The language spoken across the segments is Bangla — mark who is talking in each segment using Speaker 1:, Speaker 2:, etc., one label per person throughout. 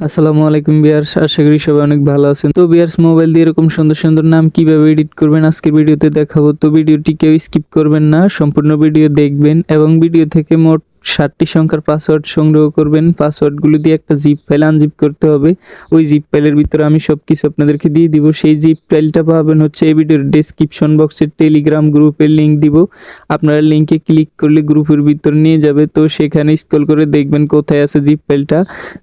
Speaker 1: আসসালামু আলাইকুম বিয়ার্স, আশা করি সবাই অনেক ভালো আছেন। তো বিয়ার্স মোবাইল দিয়ে এরকম সুন্দর সুন্দর নাম কীভাবে এডিট করবেন আজকের ভিডিওতে দেখাবো। তো ভিডিওটি কেউ স্কিপ করবেন না, সম্পূর্ণ ভিডিও দেখবেন এবং ভিডিও থেকে মোট ষাটটি সংখ্যার পাসওয়ার্ড সংগ্রহ করবেন। পাসওয়ার্ডগুলো দিয়ে একটা জিপ ফাইল আনজিপ করতে হবে। ওই জিপ ফাইলের ভিতরে আমি সব কিছু আপনাদেরকে দিয়ে দিব। সেই জিপ ফাইলটা পাবেন হচ্ছে এই ভিডিওর ডেসক্রিপশন বক্সের টেলিগ্রাম গ্রুপের লিঙ্ক দিব। আপনারা লিঙ্কে ক্লিক করলে গ্রুপের ভিতর নিয়ে যাবে। তো সেখানে স্ক্রল করে দেখবেন কোথায় আছে জিপ ফাইলটা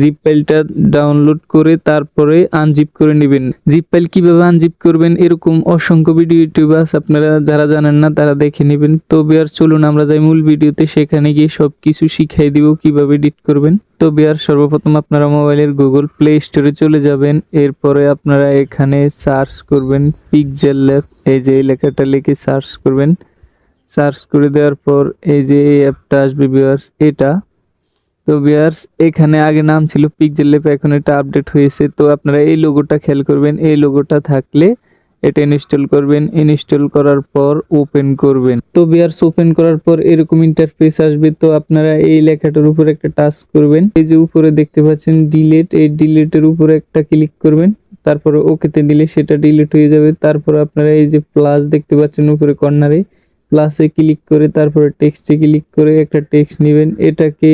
Speaker 1: জিপ ফাইলটা ডাউনলোড করে তারপরে আনজিপ করে নেবেন। জিপ ফাইল কীভাবে আনজিপ করবেন? এরকম অসংখ্য ভিডিও ইউটিউবে আছে আপনারা যারা জানেন না, তারা দেখে নেবেন। তবে আর চলুন, আমরা যাই মূল ভিডিওতে সেখানে গিয়ে সব কিছু শিখাই দিব কীভাবে এডিট করবেন। তো বিয়ার সর্বপ্রথম আপনারা মোবাইলের গুগল প্লে স্টোরে চলে যাবেন। এরপরে আপনারা এখানে সার্চ করবেন পিকজেল ল্যাব এই যে এই লেখাটা লিখে সার্চ করবেন। সার্চ করে দেওয়ার পর এই যে এই অ্যাপটা আসবে বিয়ার্স এটা। তো বিয়ার্স এখানে আগে নাম ছিল পিকজেল ল্যাব এখন এটা আপডেট হয়েছে। তো আপনারা এই লোগোটা খেয়াল করবেন। এই লোগোটা থাকলে এটা ইনস্টল করবেন ইনস্টল করার পর ওপেন করবেন। তো বিয়ার্স ওপেন করার পর এরকম ইন্টারফেস আসবে, তো আপনারা এই লেখাটার উপর একটা টাচ করবেন। এই যে উপরে দেখতে পাচ্ছেন ডিলেট এই ডিলিটের উপরে একটা ক্লিক করবেন। তারপরে ওকেতে দিলে সেটা ডিলিট হয়ে যাবে। তারপর আপনারা এই যে প্লাস দেখতে পাচ্ছেন উপরে কর্নারে প্লাসে ক্লিক করে তারপরে টেক্সটে ক্লিক করে একটা টেক্সট নেবেন। এটাকে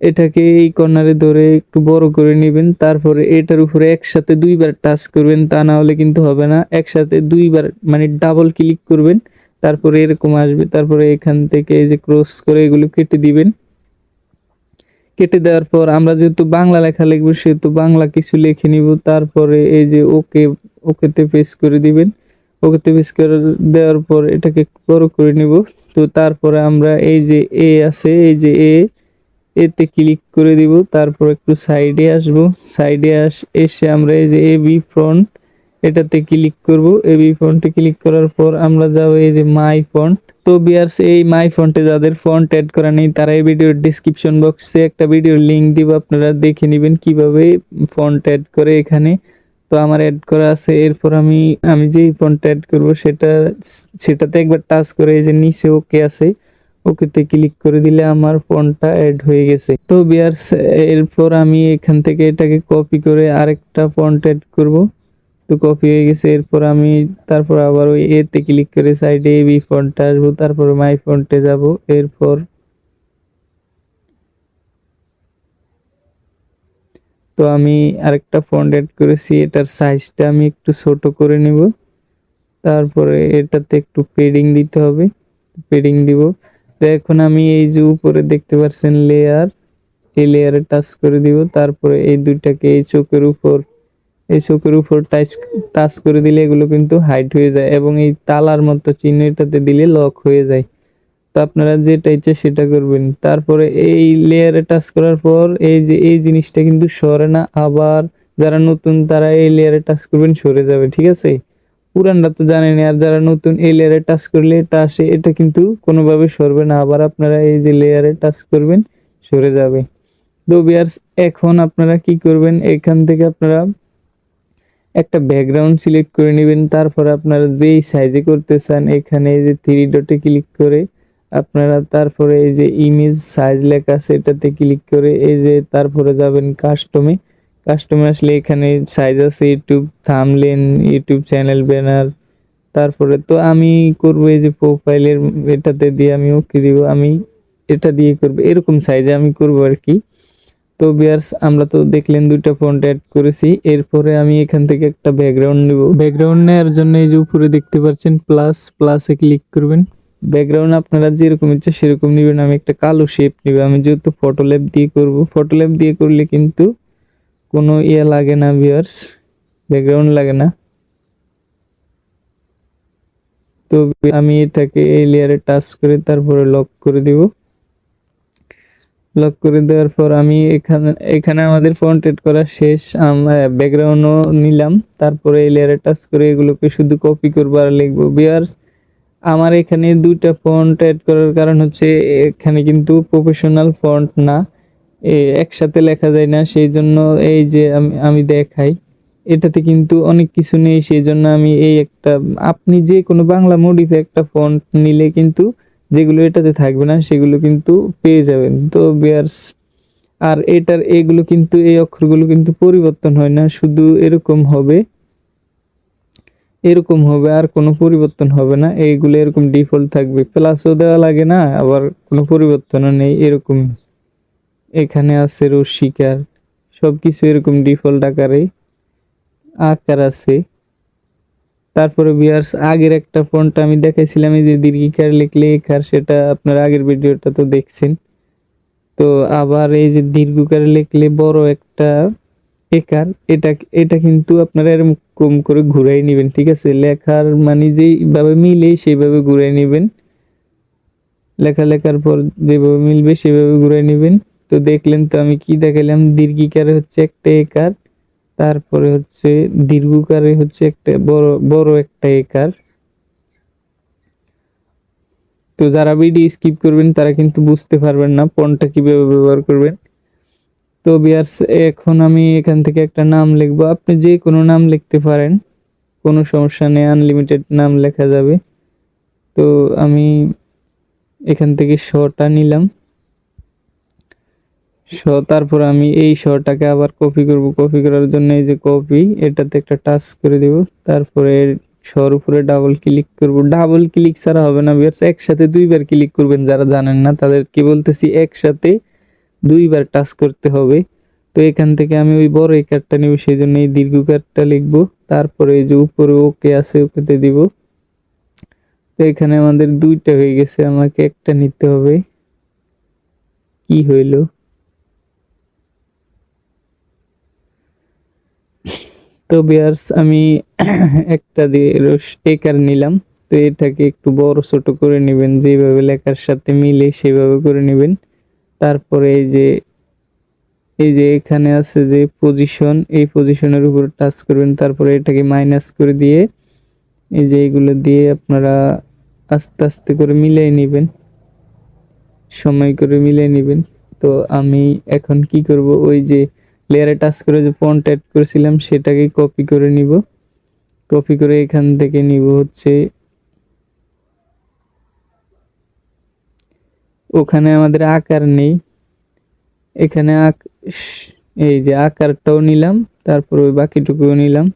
Speaker 1: এটাকে এই কর্নারে ধরে একটু বড় করে নেবেন, তারপরে এটার উপরে একসাথে দুইবার টাচ করবেন, তা না হলে কিন্তু হবে না। একসাথে দুইবার মানে ডাবল ক্লিক করবেন, তারপরে এরকম আসবে। তারপরে এখান থেকে এই যে ক্রস করে এগুলো কেটে দিবেন। কেটে দেওয়ার পর আমরা যেহেতু বাংলা লেখা লিখব, সেহেতু বাংলা কিছু লিখে নিব। তারপরে এই যে ওকে ওকেতে পেস করে দিবেন। ওকেতে পেস করে দেওয়ার পর এটাকে বড় করে নিব। তো তারপরে আমরা এই যে এ আছে, এই যে এ এতে ক্লিক করে দিব, তারপর একটু সাইডে আসব। সাইডে আস, এসে আমরা এই যে এ বি ফ্রন্ট এটাতে ক্লিক করব। এ বি ফ্রন্টে ক্লিক করার পর আমরা যাব এই যে মাই ফন্ট তো বিয়ার্স এই মাই ফন্টে যাদের ফন্ট অ্যাড করা নেই, তারা এই ভিডিওর ডিসক্রিপশন বক্সে একটা ভিডিওর লিংক দিব। আপনারা দেখে নেবেন কীভাবে ফন্ট অ্যাড করে এখানে। তো আমার অ্যাড করা আছে, এরপর আমি আমি যেই ফন্ট অ্যাড করব, সেটা, সেটাতে একবার টাচ করে এই যে নিচে ওকে আছে। ওকেতে ক্লিক করে দিলে আমার ফোনটা অ্যাড হয়ে গেছে। তো বিয়ার্স, এরপর আমি এখান থেকে এটাকে কপি করে আরেকটা ফন্ট অ্যাড করব। তো কপি হয়ে গেছে, এরপর আমি তারপর আবার ওই এতে ক্লিক করে সাইডে বি ফন্টটা আসব, তারপর মাই ফন্টে যাব। এরপর তো আমি আরেকটা ফন্ট অ্যাড করেছি, এটার সাইজটা আমি একটু ছোট করে নিব। তারপরে এটাতে একটু পেডিং দিতে হবে। পেডিং দিব। তো এখন আমি এই যে উপরে দেখতে পাচ্ছেন লেয়ার এই লেয়ারে টাচ করে দিব, তারপরে এই দুইটাকে এই চোখের উপর, এই চোখের উপর টাচ টাচ করে দিলে এগুলো কিন্তু হাইট হয়ে যায় এবং এই তালার মতো চিহ্ন এটাতে দিলে লক হয়ে যায়। তো আপনারা যেটা ইচ্ছে সেটা করবেন। তারপরে এই লেয়ারে টাচ করার পর এই যে, এই জিনিসটা কিন্তু সরে না, আবার যারা নতুন তারা এই লেয়ারে টাচ করবেন, সরে যাবে, ঠিক আছে? পুরানরা তো জানেনি, আর যারা নতুন এই লেয়ারে টাচ করলে এটা আসে, এটা কিন্তু কোনোভাবে সরবে না। আবার আপনারা এই যে লেয়ারে টাচ করবেন, সরে যাবে। তো বিয়ার্স এখন আপনারা কি করবেন? এখান থেকে আপনারা একটা ব্যাকগ্রাউন্ড সিলেক্ট করে নেবেন। তারপর আপনারা যেই সাইজে করতে চান এখানে এই যে থ্রি ডটে ক্লিক করে আপনারা তারপরে এই যে ইমেজ সাইজ লেখা আছে, এটাতে ক্লিক করে এই যে তারপরে যাবেন কাস্টমে কাস্টমে আসলে এখানে সাইজ আছে ইউটিউব থামলেন ইউটিউব চ্যানেল ব্যানার তারপরে তো আমি করব এই যে প্রোফাইলের এটাতে দিয়ে আমি ওকে দিব, আমি এটা দিয়ে করব। এরকম সাইজে আমি করব আর কি। তো বিয়ার্স আমরা তো দেখলেন দুইটা ফন্ট অ্যাড করেছি। এরপরে আমি এখান থেকে একটা ব্যাকগ্রাউন্ড নেব। ব্যাকগ্রাউন্ড নেওয়ার জন্য এই যে উপরে দেখতে পাচ্ছেন প্লাস প্লাসে ক্লিক করবেন। ব্যাকগ্রাউন্ড আপনারা যেরকম ইচ্ছে সেরকম নেবেন। আমি একটা কালো শেপ নিব। আমি যেহেতু ফটো ল্যাব দিয়ে করব। ফটো ল্যাব দিয়ে করলে কিন্তু কোনো ইয়ে লাগে না ভিউয়ার্স ব্যাকগ্রাউন্ড লাগে না? তো আমি এটাকে এই লেয়ারে টাচ করে তারপরে লক করে দিব। লক করে দেওয়ার পর আমি এখানে এখানে আমাদের ফন্ট এড করা শেষ। আমরা ব্যাকগ্রাউন্ডও নিলাম। তারপরে এই লেয়ারে টাচ করে এগুলোকে শুধু কপি করব আর লিখব। বিয়ার্স আমার এখানে দুইটা ফন্ট অ্যাড করার কারণ হচ্ছে, এখানে কিন্তু প্রফেশনাল ফন্ট না। একসাথে লেখা যায় না সেই জন্য এই যে আমি আমি দেখাই, এটাতে কিন্তু অনেক কিছু নেই সেই জন্য আমি এই একটা, আপনি যে কোনো বাংলা মডিফে একটা ফন্ট নিলে কিন্তু যেগুলো এটাতে থাকবে না, সেগুলো কিন্তু পেয়ে যাবেন। তো বিয়ার্স, আর এটার, এগুলো কিন্তু, এই অক্ষরগুলো কিন্তু পরিবর্তন হয় না, শুধু এরকম হবে এরকম হবে, আর কোনো পরিবর্তন হবে না, এইগুলো এরকম ডিফল্ট থাকবে প্লাসও দেওয়া লাগে না, আবার কোনো পরিবর্তনও নেই এরকম এখানে আছে রশিকার সবকিছু এরকম ডিফল্ট আকারে আকার আছে। তারপরে বিয়ার্স আগের একটা ফোনটা আমি দেখাইছিলাম, এই যে দীর্ঘিকার লিখলে একার সেটা আপনার আগের ভিডিওটা তো দেখছেন। তো আবার এই যে দীর্ঘকার লিখলে বড় একটা একার এটা এটা কিন্তু আপনারা এরকম কম করে ঘুরাই নেবেন, ঠিক আছে? লেখার মানে যেইভাবে মিলে সেইভাবে ঘুরাই নেবেন। লেখা লেখার পর যেভাবে মিলবে সেভাবে ঘুরাই নেবেন। তো দেখলেন তো আমি কি দেখাইলাম? দীর্ঘিকারে হচ্ছে একটা একার, তারপরে হচ্ছে দীর্ঘকারে হচ্ছে একটা বড় বড় একটা একার। তো যারা ভিডিও স্কিপ করবেন, তারা কিন্তু বুঝতে পারবেন না পনটা কীভাবে ব্যবহার করবেন। তো বিয়ার্স এখন আমি এখান থেকে একটা নাম লিখব। আপনি যে কোনো নাম লিখতে পারেন, কোনো সমস্যা নেই আনলিমিটেড নাম লেখা যাবে। তো আমি এখান থেকে শটা নিলাম। শ তারপর আমি এই শটাকে আবার কপি করব। কপি করার জন্য এই যে কপি এটাতে একটা টাচ করে দেব। তারপরে শর উপরে ডাবল ক্লিক করব। ডাবল ক্লিক ছাড়া হবে না বিয়ার্স একসাথে দুইবার ক্লিক করবেন যারা জানেন না, তাদেরকে বলতেছি একসাথে দুইবার টাচ করতে হবে। তো এখান থেকে আমি ওই বড় এই কার্ডটা নিব, সেই জন্য এই দীর্ঘ কার্ডটা লিখব। তারপরে এই যে উপরে ওকে আছে, ওকেতে দিব। তো এখানে আমাদের দুইটা হয়ে গেছে, আমাকে একটা নিতে হবে। কি হইল? তো বিয়ার্স, আমি একটা দিয়ে একার নিলাম। তো এটাকে একটু বড় ছোট করে নেবেন, যেভাবে লেখার সাথে মিলে সেভাবে করে নেবেন। তারপরে এই যে এই যে এখানে আছে যে পজিশন এই পজিশনের উপর টাচ করবেন। তারপরে এটাকে মাইনাস করে দিয়ে এই যে এগুলো দিয়ে আপনারা আস্তে আস্তে করে মিলিয়ে নেবেন। সময় করে মিলিয়ে নেবেন। তো আমি এখন কি করব? ওই যে লেয়ারে টাচ করে যে ফন্ট অ্যাড করেছিলাম সেটাকে কপি করে নিব। কপি করে এখান থেকে নিব হচ্ছে। ওখানে আমাদের আকার নেই। এখানে এই যে আকারটাও নিলাম, তারপর ওই বাকিটুকুও নিলাম।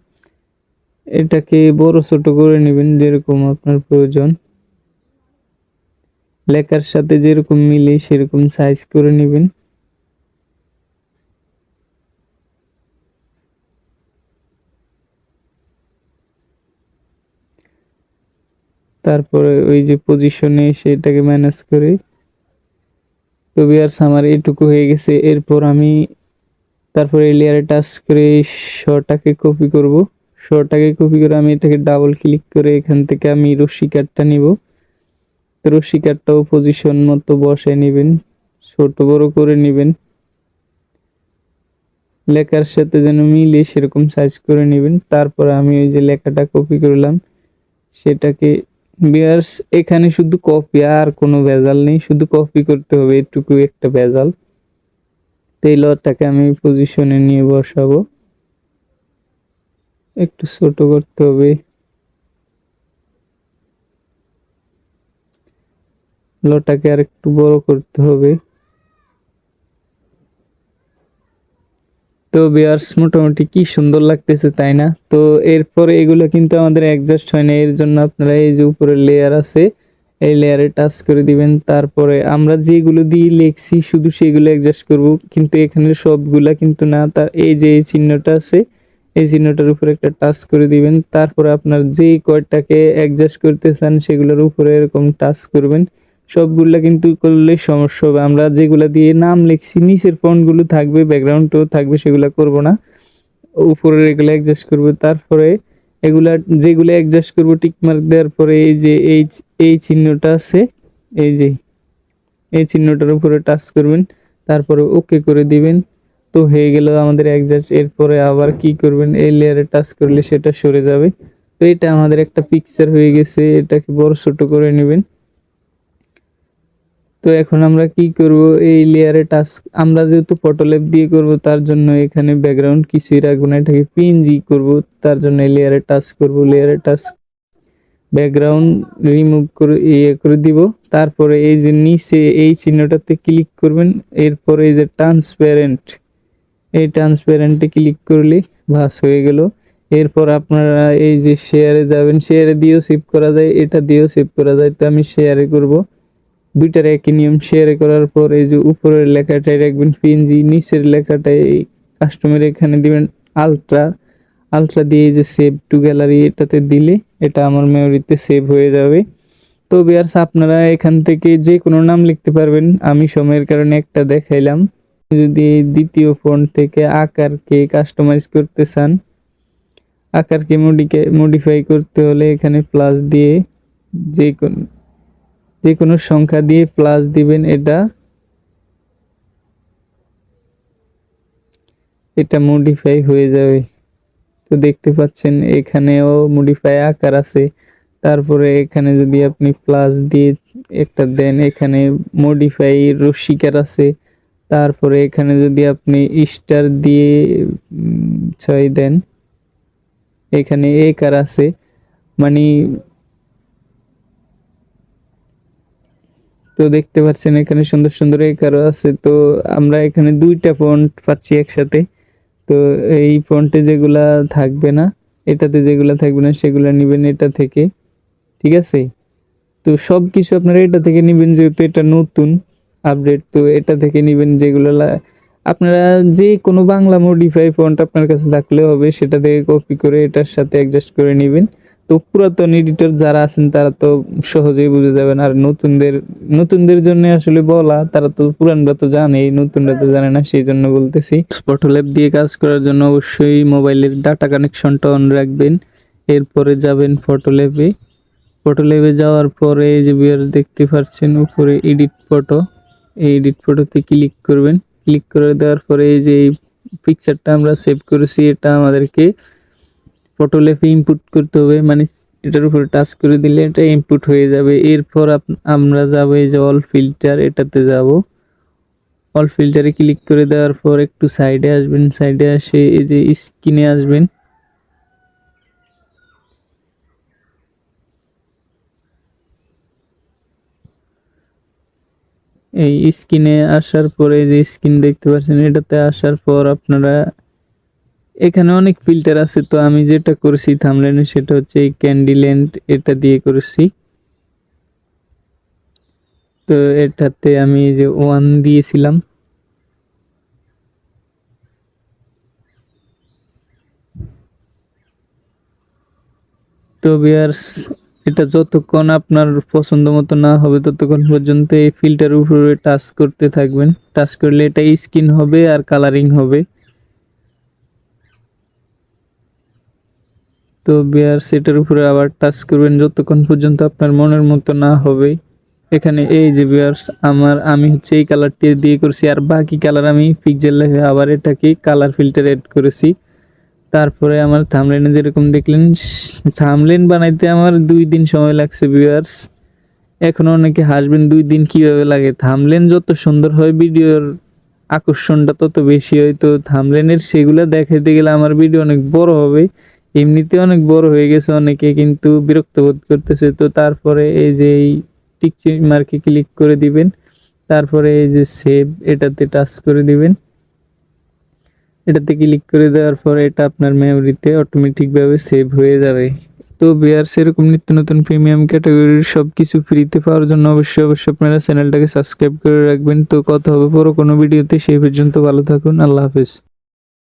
Speaker 1: এটাকে বড় ছোট করে নেবেন, যেরকম আপনার প্রয়োজন। লেখার সাথে যেরকম মিলে, সেরকম সাইজ করে নেবেন। তারপরে ওই যে পজিশনে সেটাকে ম্যানেজ করে। তো বিয়ার্স আমার এটুকু হয়ে গেছে। এরপর আমি তারপরে এই লেয়ারে টাচ করে শটাকে কপি করব। শটাকে কপি করে আমি এটাকে ডাবল ক্লিক করে এখান থেকে আমি রশ্মি কার্ডটা নিব। তো রশ্মি কার্ডটাও পজিশন মতো বসায় নেবেন। ছোট বড় করে নেবেন। লেখার সাথে যেন মিলে সেরকম সাইজ করে নেবেন। তারপর আমি ওই যে লেখাটা কপি করলাম। সেটাকে বিয়ার্স, এখানে শুধু কপি আর কোনো ভেজাল নেই। শুধু কপি করতে হবে এটুকু একটা ভেজাল। তো এই লটটাকে আমি পজিশনে নিয়ে বসাবো। একটু ছোট করতে হবে। লটাকে আর একটু বড় করতে হবে। তো বিয়ার্স, মোটামুটি কি সুন্দর লাগতেছে, তাই না? তো এরপরে এগুলো কিন্তু আমাদের অ্যাডজাস্ট হয় না, এর জন্য আপনারা এই যে উপরে লেয়ার আছে, এই লেয়ারে টাচ করে দিবেন। তারপরে আমরা যেগুলো দিয়ে লিখছি, শুধু সেগুলো অ্যাডজাস্ট করব, কিন্তু এখানে সবগুলা কিন্তু না। তার এই যে এই চিহ্নটা আছে, এই চিহ্নটার উপরে একটা টাচ করে দিবেন। তারপরে আপনার যেই কয়টাকে অ্যাডজাস্ট করতে চান, সেগুলোর উপরে এরকম টাচ করবেন। সবগুলা কিন্তু করলে সমস্যা হবে। আমরা যেগুলা দিয়ে নাম লিখছি, নিচের ফন্টগুলো থাকবে ব্যাকগ্রাউন্ডও থাকবে, সেগুলা করব না। উপরের এগুলো অ্যাডজাস্ট করব। তারপরে এগুলা, যেগুলো অ্যাডজাস্ট করব টিক মার্ক দেওয়ার পরে এই যে এই এই চিহ্নটা আছে, এই যে এই চিহ্নটার উপরে টাচ করবেন। তারপরে ওকে করে দিবেন। তো হয়ে গেল আমাদের অ্যাডজাস্ট এরপরে আবার কি করবেন? এই লেয়ারে টাচ করলে সেটা সরে যাবে। তো এটা আমাদের একটা পিকচার হয়ে গেছে। এটাকে বড় ছোট করে নেবেন। তো এখন আমরা কি করব? এই লেয়ারে টাচ আমরা যেহেতু ফটোলেপ দিয়ে করব, তার জন্য এখানে ব্যাকগ্রাউন্ড কিছুই রাখব না। এটাকে পিএনজি করব, তার জন্য এই লেয়ারে টাচ করব। লেয়ারে টাচ ব্যাকগ্রাউন্ড রিমুভ করে ইয়ে করে দিব। তারপরে এই যে নিচে এই চিহ্নটাতে ক্লিক করবেন। এরপরে এই যে ট্রান্সপারেন্ট এই ট্রান্সপারেন্টে ক্লিক করলে ভাস হয়ে গেল। এরপর আপনারা এই যে শেয়ারে যাবেন শেয়ারে দিয়েও সেভ করা যায়, এটা দিয়েও সেভ করা যায়। তো আমি শেয়ারে করব। দুইটার একই নিয়ম শেয়ার করার পর এই যে উপরের লেখাটাই রাখবেন পিএনজি নিচের লেখাটাই কাস্টমার এখানে দিবেন আলট্রা আলট্রা দিয়ে এই যে সেভ টু গ্যালারি এটাতে দিলে এটা আমার মেমোরিতে সেভ হয়ে যাবে। তো বিয়ার্স আপনারা এখান থেকে যে কোনো নাম লিখতে পারবেন, আমি সময়ের কারণে একটা দেখাইলাম। যদি দ্বিতীয় ফোন থেকে আকারকে কাস্টমাইজ করতে চান, আকারকে মডিকে মডিফাই করতে হলে এখানে প্লাস দিয়ে যে কোনো যে কোনো সংখ্যা দিয়ে প্লাস দিবেন এটা। এটা মডিফাই হয়ে যাবে। তো দেখতে পাচ্ছেন এখানেও মডিফাই আকার আছে। তারপরে এখানে যদি আপনি প্লাস দিয়ে একটা দেন, এখানে মডিফাই রশিকার আছে। তারপরে এখানে যদি আপনি স্টার দিয়ে ছয় দেন, এখানে একার আছে। মানে তো দেখতে পাচ্ছেন এখানে সুন্দর সুন্দর একারও আছে। তো আমরা এখানে দুইটা ফন্ট পাচ্ছি একসাথে। তো এই ফন্টে যেগুলা থাকবে না, এটাতে যেগুলা থাকবে না সেগুলা নেবেন এটা থেকে। ঠিক আছে? তো সব কিছু আপনারা এটা থেকে নেবেন, যেহেতু এটা নতুন আপডেট তো এটা থেকে নেবেন যেগুলো আপনারা যে কোনো বাংলা মডিফাই ফন্ট আপনার কাছে থাকলে হবে, সেটা থেকে কপি করে এটার সাথে অ্যাডজাস্ট করে নেবেন। তো পুরাতন এডিটর যারা আছেন, তারা তো সহজেই বুঝে যাবেন। আর নতুনদের নতুনদের জন্য আসলে বলা, তারা তো পুরানরা তো জানেই, নতুনরা তো জানে না, সেই জন্য বলতেছি। ফটোল্যাব দিয়ে কাজ করার জন্য অবশ্যই মোবাইলের ডাটা কানেকশনটা অন রাখবেন। এরপরে যাবেন ফটোল্যাবে ফটোল্যাবে যাওয়ার পরে এই যে বিয়ার দেখতে পাচ্ছেন, উপরে এডিট ফটো এই এডিট ফটোতে ক্লিক করবেন। ক্লিক করে দেওয়ার পরে এই যে এই পিকচারটা আমরা সেভ করেছি, এটা আমাদেরকে ফটো লেপে ইনপুট করতে হবে মানে এটার উপরে টাচ করে দিলে এটা ইনপুট হয়ে যাবে। এরপর আমরা যাব এই যে অল ফিল্টার এটাতে যাব। অল ফিল্টারে ক্লিক করে দেওয়ার পর একটু সাইডে আসবেন সাইডে আসে এই যে স্ক্রিনে আসবেন। এই স্ক্রিনে আসার পরে যে স্ক্রিন দেখতে পাচ্ছেন, এটাতে আসার পর আপনারা এখানে অনেক ফিল্টার আছে, তো আমি যেটা করেছি থামলেনে সেটা হচ্ছে এই ক্যান্ডিল্যান্ড এটা দিয়ে করেছি। তো এটাতে আমি যে ওয়ান দিয়েছিলাম। তো বিয়ার্স এটা যতক্ষণ আপনার পছন্দ মতো না হবে ততক্ষণ পর্যন্ত এই ফিল্টার উপরে টাচ করতে থাকবেন। টাচ করলে এটা স্কিন হবে আর কালারিং হবে। তো বিয়ার সেটার উপরে আবার টাচ করবেন যতক্ষণ পর্যন্ত আপনার মনের মতো না হবে। এখানে এই যে বিয়ার্স আমার, আমি হচ্ছে এই কালারটি দিয়ে করেছি, আর বাকি কালার আমি পিকজেল লেখে আবার এটাকে কালার ফিল্টার এড করেছি। তারপরে আমার থামলেনে যেরকম দেখলেন থামলেন বানাইতে আমার দুই দিন সময় লাগছে ভিউয়ার্স এখন অনেকে হাসবেন, দুই দিন কীভাবে লাগে? থামলেন যত সুন্দর হয়, ভিডিওর আকর্ষণটা তত বেশি হয়। তো থামলেনের সেগুলো দেখাইতে গেলে আমার ভিডিও অনেক বড় হবে। এমনিতে অনেক বড় হয়ে গেছে অনেকে, কিন্তু বিরক্ত বোধ করতেছে। তো তারপরে এই যে এই টিক মার্কে ক্লিক করে দিবেন। তারপরে এই যে সেভ, এটাতে টাচ করে দিবেন। এটাতে ক্লিক করে দেওয়ার পর এটা আপনার মেমোরিতে অটোমেটিকভাবে সেভ হয়ে যাবে। তো বিয়ার, সেরকম নিত্য নতুন প্রিমিয়াম ক্যাটাগরির সব কিছু ফ্রিতে পাওয়ার জন্য অবশ্যই অবশ্যই আপনারা চ্যানেলটাকে সাবস্ক্রাইব করে রাখবেন। তো কথা হবে পরে কোনো ভিডিওতে, সেই পর্যন্ত ভালো থাকুন, আল্লাহ হাফেজ।